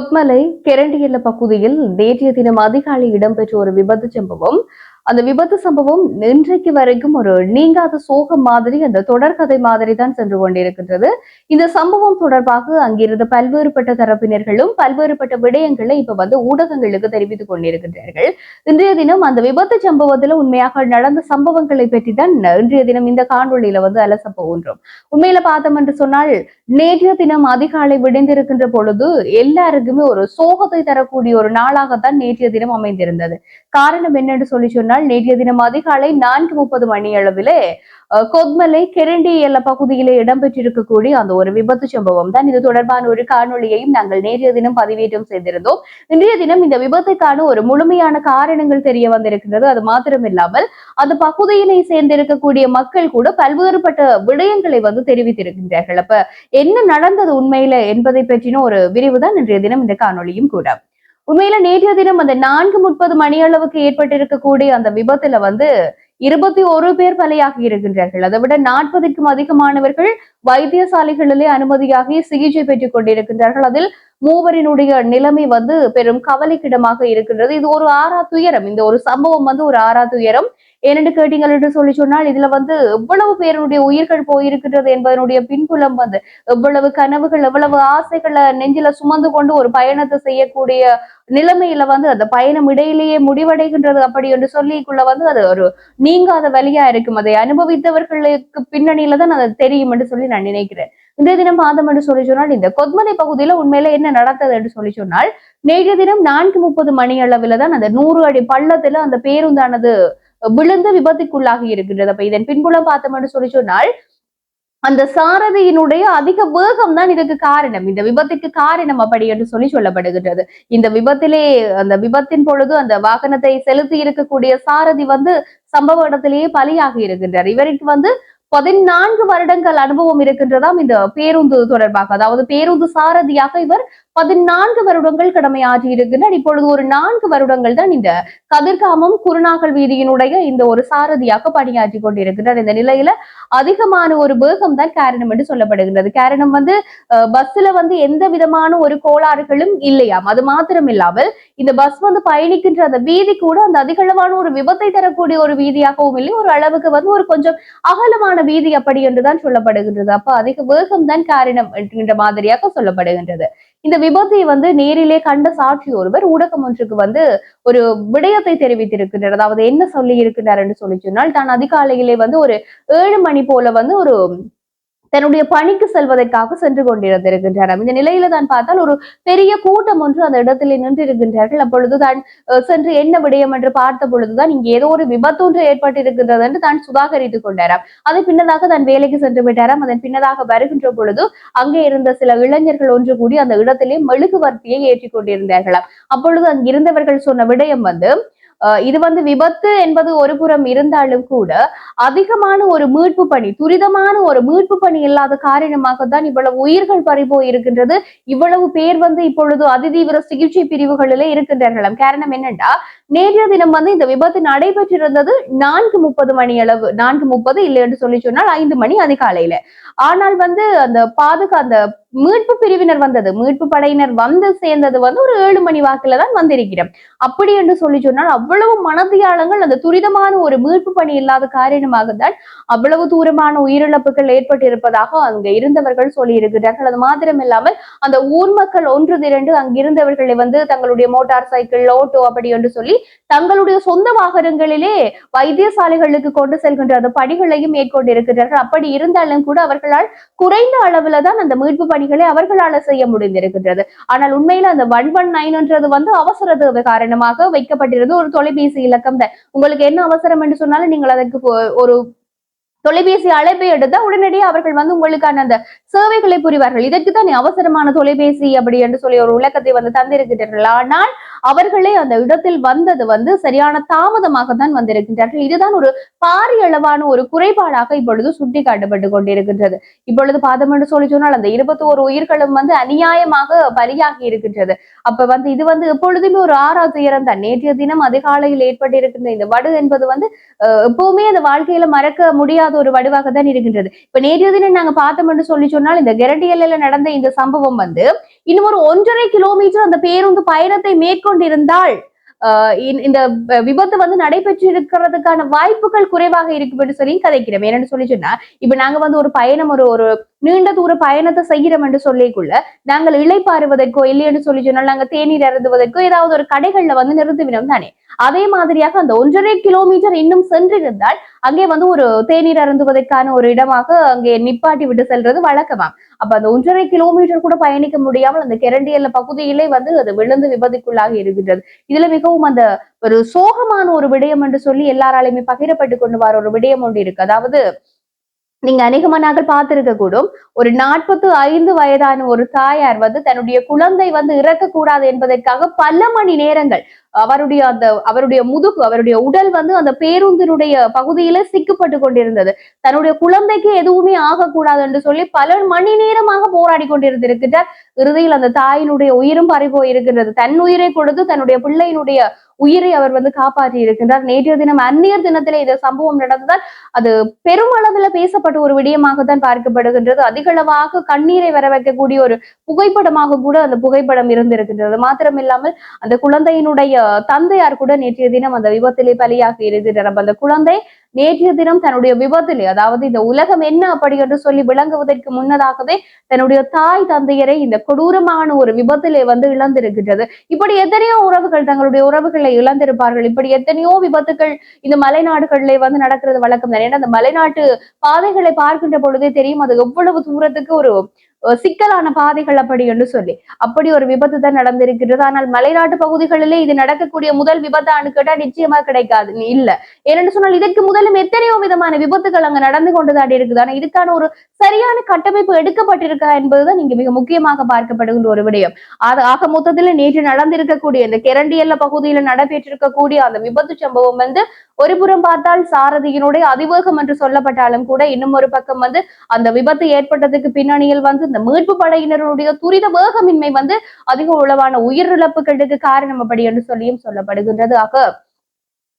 கொத்மலை கெரண்டியல்ல பகுதியில் நேற்றைய தினம் அதிகாலை இடம்பெற்ற ஒரு விபத்து சம்பவம். அந்த விபத்து சம்பவம் இன்றைக்கு வரைக்கும் ஒரு நீங்காத சோகம் மாதிரி அந்த தொடர்கதை மாதிரி தான் சென்று கொண்டிருக்கின்றது. இந்த சம்பவம் தொடர்பாக அங்கிருந்த பல்வேறுபட்ட தரப்பினர்களும் பல்வேறுபட்ட விடயங்களை இப்ப வந்து ஊடகங்களுக்கு தெரிவித்துக் கொண்டிருக்கின்றார்கள். இன்றைய தினம் அந்த விபத்து சம்பவத்துல உண்மையாக நடந்த சம்பவங்களை பற்றி தான் இன்றைய தினம் இந்த காணொளியில வந்து அலச போகின்றோம். உண்மையில பார்த்தோம் என்று சொன்னால் நேற்றைய தினம் அதிகாலை விடைந்திருக்கின்ற பொழுது எல்லாருக்குமே ஒரு சோகத்தை தரக்கூடிய ஒரு நாளாகத்தான் நேற்றைய தினம் அமைந்திருந்தது. காரணம் என்னன்னு சொல்லி சொன்னால் நேற்றைய தினம் அதிகாலை நான்கு முப்பது மணி அளவிலே கொத்மலை கிரண்டி எல்ல பகுதியிலே இடம்பெற்றிருக்கக்கூடிய அந்த ஒரு விபத்து சம்பவம் தான். இது தொடர்பான ஒரு காணொலியையும் நாங்கள் நேற்றைய தினம் பதிவேற்றம் செய்திருந்தோம். இன்றைய தினம் இந்த விபத்துக்கான ஒரு முழுமையான காரணங்கள் தெரிய வந்திருக்கிறது அது மாத்திரமில்லாமல் அந்த பகுதியினை சேர்ந்திருக்கக்கூடிய மக்கள் கூட பல்வேறுபட்ட விடயங்களை வந்து தெரிவித்திருக்கின்றார்கள். அப்ப என்ன நடந்தது உண்மையில என்பதை பற்றின ஒரு விரிவு தான் இன்றைய தினம் இந்த காணொலியும் கூட. உண்மையில நேற்றைய தினம் அந்த நான்கு முப்பது மணி அளவுக்கு ஏற்பட்டிருக்கக்கூடிய அந்த விபத்துல வந்து இருபத்தி ஒரு பேர் பலியாகி இருக்கின்றார்கள். அதை விட நாற்பதுக்கும் அதிகமானவர்கள் வைத்தியசாலைகளிலே அனுமதியாகி சிகிச்சை பெற்றுக் கொண்டிருக்கின்றார்கள். அதில் மூவரினுடைய நிலைமை வந்து பெரும் கவலைக்கிடமாக இருக்கின்றது. இது ஒரு ஆறா துயரம் இந்த ஒரு சம்பவம் வந்து ஒரு ஆறா துயரம் என்னென்னு கேட்டீங்கள் என்று சொல்லி சொன்னால் இதுல வந்து எவ்வளவு பேருடைய உயிர்கள் போயிருக்கின்றது என்பதனுடைய பின்புலம் வந்து எவ்வளவு கனவுகள் எவ்வளவு ஆசைகளை நெஞ்சில சுமந்து கொண்டு ஒரு பயணத்தை செய்யக்கூடிய நிலைமையில வந்து அந்த பயணம் இடையிலேயே முடிவடைகின்றது அப்படி என்று சொல்லிக்குள்ள வந்து அது ஒரு நீங்காத வழியா இருக்கும். அதை அனுபவித்தவர்களுக்கு பின்னணியில தான் அது தெரியும் என்று சொல்லி நான் நினைக்கிறேன். இந்த தினம் பாதம் என்று சொல்லி சொன்னால் இந்த கொத்மலை பகுதியில உண்மையில என்ன நடந்தது என்று சொல்லி சொன்னால் நேற்று தினம் நான்கு முப்பது மணி அளவுல தான் அந்த நூறு அடி பள்ளத்துல அந்த பேருந்தானது விழுந்து விபத்துக்குள்ளாகி இருக்கின்றது. அப்ப இதன் பின்புலம் பார்த்தோம் என்று சொல்லி சொன்னால் அந்த சாரதியினுடைய அதிக வேகம் தான் இதுக்கு காரணம். இந்த விபத்துக்கு காரணம் அப்படி என்று சொல்லி சொல்லப்படுகின்றது. இந்த விபத்திலே அந்த விபத்தின் பொழுது அந்த வாகனத்தை செலுத்தி இருக்கக்கூடிய சாரதி வந்து சம்பவ இடத்திலேயே பலியாகி இருக்கின்றார். இவருக்கு வந்து பதினான்கு வருடங்கள் அனுபவம் இருக்கின்றதாம் இந்த பேருந்து தொடர்பாக. அதாவது பேருந்து சாரதியாக இவர் பதினான்கு வருடங்கள் கடமையாற்றி இருக்கின்றார் இப்பொழுது ஒரு நான்கு வருடங்கள் தான் இந்த கதிர்காமம் குருநாகல் வீதியினுடைய இந்த ஒரு சாரதியாக பணியாற்றி கொண்டிருக்கின்றார். இந்த நிலையில அதிகமான ஒரு வேகம் தான் காரணம் என்று சொல்லப்படுகின்றது. காரணம் வந்து பஸ்ல வந்து எந்த விதமான ஒரு கோளாறுகளும் இல்லையாம். அது மாத்திரம் இல்லாமல் இந்த பஸ் வந்து பயணிக்கின்ற அந்த வீதி கூட அந்த அதிகளவான ஒரு விபத்தை தரக்கூடிய ஒரு வீதியாகவும் இல்லை. ஒரு அளவுக்கு வந்து ஒரு கொஞ்சம் அகலமான வீதி அப்படி என்றுதான் சொல்லப்படுகின்றது. அப்ப அதிக வேகம் தான் காரணம் என்கின்ற மாதிரியாக சொல்லப்படுகின்றது. இந்த விபத்தை வந்து நேரிலே கண்ட சாட்சி ஒருவர் ஊடகம் ஒன்றுக்கு வந்து ஒரு விடயத்தை தெரிவித்திருக்கின்றார். அதாவது என்ன சொல்லி இருக்கின்றார் என்று சொல்லி சொன்னால் தான் அதிகாலையிலே வந்து ஒரு ஏழு மணி போல வந்து ஒரு தன்னுடைய பணிக்கு செல்வதற்காக சென்று கொண்டிருந்திருக்கின்றனர். இந்த நிலையில தான் பார்த்தால் ஒரு பெரிய கூட்டம் ஒன்று அந்த இடத்திலே நின்றிருக்கின்றார்கள். அப்பொழுது தான் சென்று என்ன விடயம் என்று பார்த்த பொழுதுதான் இங்கே ஏதோ ஒரு விபத்து ஒன்று ஏற்பட்டிருக்கின்றது என்று தான் சுதாகரித்துக் கொண்டாராம். அதன் பின்னதாக தான் வேலைக்கு சென்று விட்டாராம். அதன் பின்னதாக வருகின்ற பொழுது அங்கே இருந்த சில இளைஞர்கள் ஒன்று கூடி அந்த இடத்திலே மெழுகுவர்த்தியை ஏற்றிக் கொண்டிருந்தார்களாம். அப்பொழுது அங்கிருந்தவர்கள் சொன்ன விடயம் வந்து இது வந்து விபத்து என்பது ஒரு புறம் இருந்தாலும் கூட அதிகமான ஒரு மீட்பு பணி துரிதமான ஒரு மீட்பு பணி இல்லாத காரணமாக தான் இவ்வளவு உயிர்கள் பறிபோய் இருக்கின்றது இவ்வளவு பேர் வந்து இப்பொழுது அதிதீவிர சிகிச்சை பிரிவுகளிலே இருக்கின்றார்களாம். காரணம் என்னன்னா நேற்றைய தினம் வந்து இந்த விபத்து நடைபெற்றிருந்தது நான்கு முப்பது மணி அளவு நான்கு முப்பது இல்லை என்று சொல்லி சொன்னால் ஐந்து மணி அதிகாலையில. ஆனால் வந்து அந்த பாதுகா அந்த மீட்பு பிரிவினர் வந்தது. மீட்பு படையினர் வந்து சேர்ந்தது வந்து ஒரு ஏழு மணி வாக்குல தான் வந்திருக்கிறோம். அப்படி என்று சொல்லி சொன்னால் அவ்வளவு மனதியாளங்கள் அந்த துரிதமான ஒரு மீட்பு பணி இல்லாத காரணமாக தான் அவ்வளவு தூரமான உயிரிழப்புகள் ஏற்பட்டிருப்பதாக அங்க இருந்தவர்கள் சொல்லி இருக்கிறார்கள். அது மாத்திரமில்லாமல் அந்த ஊர் மக்கள் ஒன்று திரண்டு அங்கிருந்தவர்களை வந்து தங்களுடைய மோட்டார் சைக்கிள் ஓட்டோ அப்படி என்று சொல்லி தங்களுடைய சொந்த வாகனங்களிலே வைத்தியசாலைகளுக்கு கொண்டு செல்கின்ற அந்த பணிகளையும் மேற்கொண்டிருக்கிறார்கள். அப்படி இருந்தாலும் கூட அவர்களால் குறைந்த அளவுல தான் அந்த மீட்பு பணி பணிகளை அவர்களால செய்ய முடிந்திருக்கின்றது. ஆனால் உண்மையில அந்த ஒன் ஒன் நைன்ன்றது வந்து அவசர தேவை காரணமாக வைக்கப்பட்டிருந்த ஒரு தொலைபேசி இலக்கம் தான். உங்களுக்கு என்ன அவசரம் என்று சொன்னாலும் நீங்கள் அதற்கு ஒரு தொலைபேசி அழைப்பை எடுத்தா உடனடியே அவர்கள் வந்து உங்களுக்கான அந்த சேவைகளை புரிவார்கள். இதற்கு தான் அவசரமான தொலைபேசி அப்படி என்று சொல்லி ஒரு விளக்கத்தை வந்து தந்திருக்கிறார்கள் ஆனால் அவர்களே அந்த இடத்தில் வந்தது வந்து சரியான தாமதமாக தான் வந்திருக்கின்றார்கள். இதுதான் ஒரு பாரிய அளவான ஒரு குறைபாடாக இப்பொழுது சுட்டி காட்டப்பட்டு கொண்டிருக்கின்றது. இப்பொழுது பாதம் என்று சொல்லி சொன்னால் அந்த இருபத்தி ஒரு உயிர்களும் வந்து அநியாயமாக பலியாகி இருக்கின்றது. அப்ப வந்து இது வந்து எப்பொழுதுமே ஒரு ஆறா துயரம் தான். நேற்றைய தினம் அதிகாலையில் ஏற்பட்டிருக்கின்ற இந்த வடு என்பது வந்து எப்பவுமே அந்த வாழ்க்கையில மறக்க முடியாத ஒரு வடுவாக தான் இருக்கின்றது. இப்ப நேற்றைய தினம் நாங்க பார்த்தோம் என்று சொல்லி சொன்னால் இந்த கெரட்டியல்ல நடந்த இந்த சம்பவம் வந்து இன்னும் ஒரு ஒன்றரை கிலோமீட்டர் அந்த பேருந்து பயணத்தை மேற்கொண்டு கொண்டிருந்தால் இந்த- விபத்து வந்து நடைபெற்று இருக்கிறதுக்கான வாய்ப்புகள் குறைவாக இருக்கும் என்று சொல்லி கதைக்கிறோம் என்னன்னு சொல்லி சொன்னா இப்ப நாங்க வந்து ஒரு பயணம் ஒரு ஒரு நீண்ட தூர பயணத்தை செய்கிறோம் என்று சொல்லிக்குள்ள நாங்கள் இளைப்பாறுவதற்கோ இல்லையென்று சொல்லி சொன்னால் நாங்க தேநீர் அருந்துவதற்கோ ஏதாவது ஒரு கடைகள்ல வந்து நிறுத்துவினோம் தானே. அதே மாதிரியாக அந்த ஒன்றரை கிலோமீட்டர் இன்னும் சென்றிருந்தால் அங்கே வந்து ஒரு தேநீர் அருந்துவதற்கான ஒரு இடமாக அங்கே நிப்பாட்டி விட்டு செல்றது வழக்கமாம். அப்ப அந்த ஒன்றரை கிலோமீட்டர் கூட பயணிக்க முடியாமல் அந்த கெரண்டியல்ல பகுதியிலே வந்து அது விழுந்து விபத்துக்குள்ளாக இருக்கின்றது. இதுல மிகவும் அந்த ஒரு சோகமான ஒரு விடயம் என்று சொல்லி எல்லாராலையுமே பகிரப்பட்டு கொண்டு வர ஒரு விடயம் ஒன்று இருக்கு. அதாவது நீங்க அநேகமா நாங்கள் பார்த்திருக்க கூடும் ஒரு நாற்பத்து ஐந்து வயதான ஒரு தாயார் வந்து தன்னுடைய குழந்தை வந்து இறக்கக்கூடாது என்பதற்காக பல மணி நேரங்கள் அவருடைய அந்த அவருடைய முதுகு அவருடைய உடல் வந்து அந்த பேருந்தினுடைய பகுதியில சிக்கப்பட்டு கொண்டிருந்தது. தன்னுடைய குழந்தைக்கு எதுவுமே ஆகக்கூடாது என்று சொல்லி பல மணி நேரமாக போராடி கொண்டிருந்திருக்கிறார் இறுதியில் அந்த தாயினுடைய உயிரும் பறிபோய் இருக்கின்றது தன் உயிரை கொடுத்து தன்னுடைய பிள்ளையினுடைய உயிரை அவர் வந்து காப்பாற்றி இருக்கின்றார் நேற்றைய தினம் அந்நியர் தினத்திலே இந்த சம்பவம் நடந்ததால் அது பெருமளவுல பேசப்பட்ட ஒரு விடயமாகத்தான் பார்க்கப்படுகின்றது. அதிகளவாக கண்ணீரை வர வைக்கக்கூடிய ஒரு புகைப்படமாக கூட அந்த புகைப்படம் இருந்திருக்கின்றது. மாத்திரமில்லாமல் அந்த குழந்தையினுடைய தந்தையார் கூட நேற்றைய தினம் அந்த விபத்திலே பலியாக இருக்கிறார் அந்த குழந்தை நேற்றைய தினம் தன்னுடைய விபத்திலே அதாவது இந்த உலகம் என்ன அப்படி என்று சொல்லி விளங்குவதற்கு முன்னதாகவே தன்னுடைய தாய் தந்தையரை இந்த கொடூரமான ஒரு விபத்திலே வந்து இழந்திருக்கின்றது. இப்படி எத்தனையோ உறவுகள் தங்களுடைய உறவுகளை இழந்திருப்பார்கள். இப்படி எத்தனையோ விபத்துகள் இந்த மலைநாடுகளிலே வந்து நடக்கிறது வழக்கம். தான் ஏன்னா அந்த மலைநாட்டு பாதைகளை பார்க்கின்ற பொழுதே தெரியும் அது எவ்வளவு தூரத்துக்கு ஒரு சிக்கலான பாதைகள் அப்படி என்று சொல்லி. அப்படி ஒரு விபத்து தான் நடந்திருக்கிறது. ஆனால் மலைநாட்டு பகுதிகளிலே இது நடக்கக்கூடிய முதல் விபத்தான்னு கேட்டா நிச்சயமா கிடைக்காது. இல்ல. ஏன்னு சொன்னால் இதற்கு முதலும் எத்தனையோ விதமான விபத்துகள் அங்க நடந்து கொண்டுதான் இருக்குது. ஆனா இதுக்கான ஒரு சரியான கட்டமைப்பு எடுக்கப்பட்டிருக்கா என்பதுதான் இங்க மிக முக்கியமாக பார்க்கப்படுகின்ற ஒரு விடயம். அது ஆக மொத்தத்துல நேற்று நடந்திருக்கக்கூடிய இந்த கெரண்டியல்ல பகுதியில நடைபெற்றிருக்கக்கூடிய அந்த விபத்து சம்பவம் வந்து ஒரு புறம் பார்த்தால் சாரதியினுடைய அதிவேகம் என்று சொல்லப்பட்டாலும் கூட இன்னும் ஒரு பக்கம் வந்து அந்த விபத்து ஏற்பட்டதுக்கு பின்னணியில் வந்து இந்த மீட்பு படையினருடைய துரித வேகமின்மை வந்து அதிக உளவான உயிரிழப்புகளுக்கு காரணம் அப்படி என்று சொல்லியும் சொல்லப்படுகின்றது. ஆக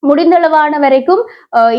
முடிந்தளவான வரைக்கும்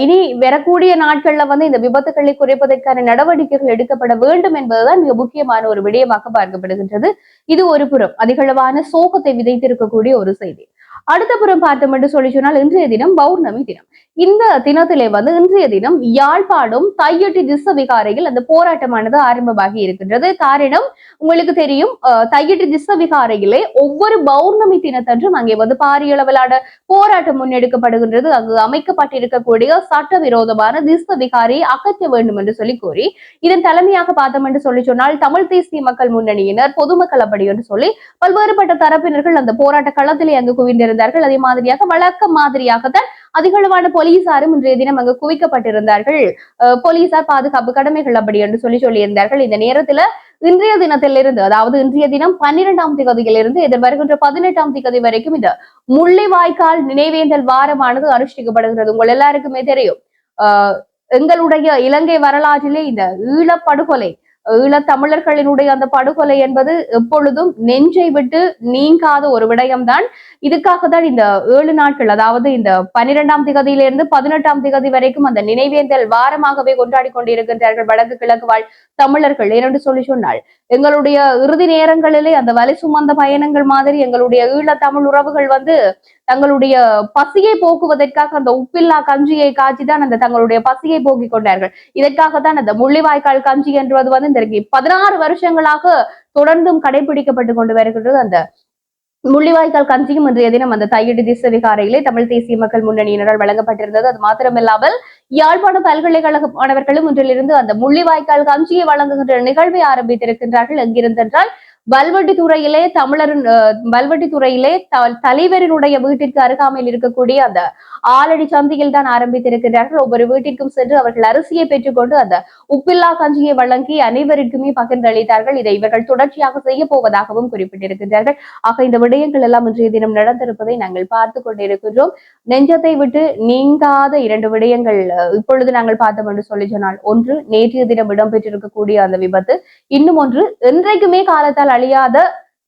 இனி வரக்கூடிய நாட்கள்ல வந்து இந்த விபத்துகளை குறைப்பதற்கான நடவடிக்கைகள் எடுக்கப்பட வேண்டும் என்பதுதான் மிக முக்கியமான ஒரு விடயமாக பார்க்கப்படுகின்றது. இது ஒரு புறம். அதிகளவான சோகத்தை விதைத்திருக்கக்கூடிய ஒரு செய்தி. அடுத்த புறம் பார்த்தோம் என்று சொல்லி சொன்னால் இன்றைய தினம் பௌர்ணமி தினம். இந்த தினத்திலே வந்து இன்றைய தினம் யாழ்ப்பாடும் தையட்டி திச விகாரையில் அந்த போராட்டமானது ஆரம்பமாகி இருக்கின்றது. காரணம் உங்களுக்கு தெரியும் தையொட்டி திச விகாரையிலே ஒவ்வொரு பௌர்ணமி தினத்தன்றும் அங்கே வந்து பாரிய அளவிலான போராட்டம் முன்னெடுக்கப்படுகின்றது. அங்கு அமைக்கப்பட்டிருக்கக்கூடிய சட்டவிரோதமான திச விகாரியை அகற்ற வேண்டும் என்று சொல்லி கூறி இதன் தலைமையாக பார்த்தோம் என்று சொல்லி சொன்னால் தமிழ் தேசிய மக்கள் முன்னணியினர் பொதுமக்கள் அப்படி என்று சொல்லி பல்வேறுபட்ட தரப்பினர்கள் அந்த போராட்ட களத்திலே அங்கு குவிக்கப்பட்டிருந்தார்கள் அதே மாதிரியாக வழக்கம் மாதிரியாகத்தான் அதிகளவான போலீசாரும் இன்றைய தினம் அங்கு குவிக்கப்பட்டிருந்தார்கள். போலீசார் பாதுகாப்பு கடமைகள் அப்படி என்று சொல்லி சொல்லியிருந்தார்கள். இந்த நேரத்துல இன்றைய தினத்திலிருந்து அதாவது இன்றைய தினம் பன்னிரெண்டாம் திகதியிலிருந்து எதிர்வருகின்ற பதினெட்டாம் திகதி வரைக்கும் இந்த முள்ளிவாய்க்கால் நினைவேந்தல் வாரமானது அனுஷ்டிக்கப்படுகிறது. உங்கள் எல்லாருக்குமே தெரியும். ஆஹ் எங்களுடைய இலங்கை வரலாற்றிலே இந்த ஈழப்படுகொலை ஈழத்தமிழர்களினுடைய அந்த படுகொலை என்பது எப்பொழுதும் நெஞ்சை விட்டு நீங்காத ஒரு விடயம்தான். இதுக்காக தான் இந்த ஏழு நாட்கள் அதாவது இந்த பன்னிரெண்டாம் திகதியிலிருந்து பதினெட்டாம் திகதி வரைக்கும் அந்த நினைவேந்தல் வாரமாகவே கொண்டாடி கொண்டிருக்கின்றார்கள் வடக்கு கிழக்கு வாழ் தமிழர்கள். என்று சொல்லி சொன்னால் எங்களுடைய இறுதி நேரங்களிலே அந்த வலை சுமந்த பயணங்கள் மாதிரி எங்களுடைய ஈழத்தமிழ் உறவுகள் வந்து தங்களுடைய பசியை போக்குவதற்காக அந்த உப்பில்லா கஞ்சியை காய்ச்சி தான் அந்த தங்களுடைய பசியை போக்கிக் கொண்டார்கள். இதற்காக தான் அந்த முள்ளிவாய்க்கால் கஞ்சி என்றது வந்து இந்த பதினாறு வருஷங்களாக தொடர்ந்தும் கடைபிடிக்கப்பட்டு கொண்டு வருகின்றது அந்த முள்ளிவாய்க்கால் கஞ்சியும் இன்றைய தினம் அந்த தையடி திச விகாரையிலே தமிழ் தேசிய மக்கள் முன்னணியினரால் வழங்கப்பட்டிருந்தது. அது மாத்திரமில்லாமல் யாழ்ப்பாண பல்கலைக்கழக மாணவர்களும் இன்றிலிருந்து அந்த முள்ளிவாய்க்கால் கஞ்சியை வழங்குகின்ற நிகழ்வை ஆரம்பித்திருக்கின்றார்கள். எங்கிருந்தென்றால் வல்வெட்டி துறையிலே தமிழரின் அஹ், துறையிலே த- தலைவரினுடைய வீட்டிற்கு அருகாமையில் இருக்கக்கூடிய அந்த ஆலடி சந்தையில் தான் ஆரம்பித்திருக்கிறார்கள் ஒவ்வொரு வீட்டிற்கும் சென்று அவர்கள் அரிசியை பெற்றுக்கொண்டு அந்த உப்பில்லா கஞ்சியை வழங்கி அனைவருக்குமே பகிர்ந்தளித்தார்கள். இதை இவர்கள் தொடர்ச்சியாக செய்ய போவதாகவும் குறிப்பிட்டிருக்கின்றார்கள். ஆக இந்த விடயங்கள் எல்லாம் இன்றைய தினம் நடந்திருப்பதை நாங்கள் பார்த்து கொண்டிருக்கின்றோம். நெஞ்சத்தை விட்டு நீங்காத இரண்டு விடயங்கள் இப்பொழுது நாங்கள் பார்த்தோம் என்று சொல்லி சொன்னால் ஒன்று நேற்றைய தினம் இடம்பெற்றிருக்கக்கூடிய அந்த விபத்து இன்னும் ஒன்று என்றைக்குமே காலத்தால் அழியாத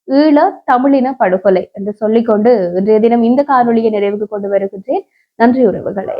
ஈழ தமிழின படுகொலை என்று சொல்லிக்கொண்டு இன்றைய தினம் இந்த காணொலியை நிறைவுக்கு கொண்டு வருகின்றேன். நன்றி உறவுகளே.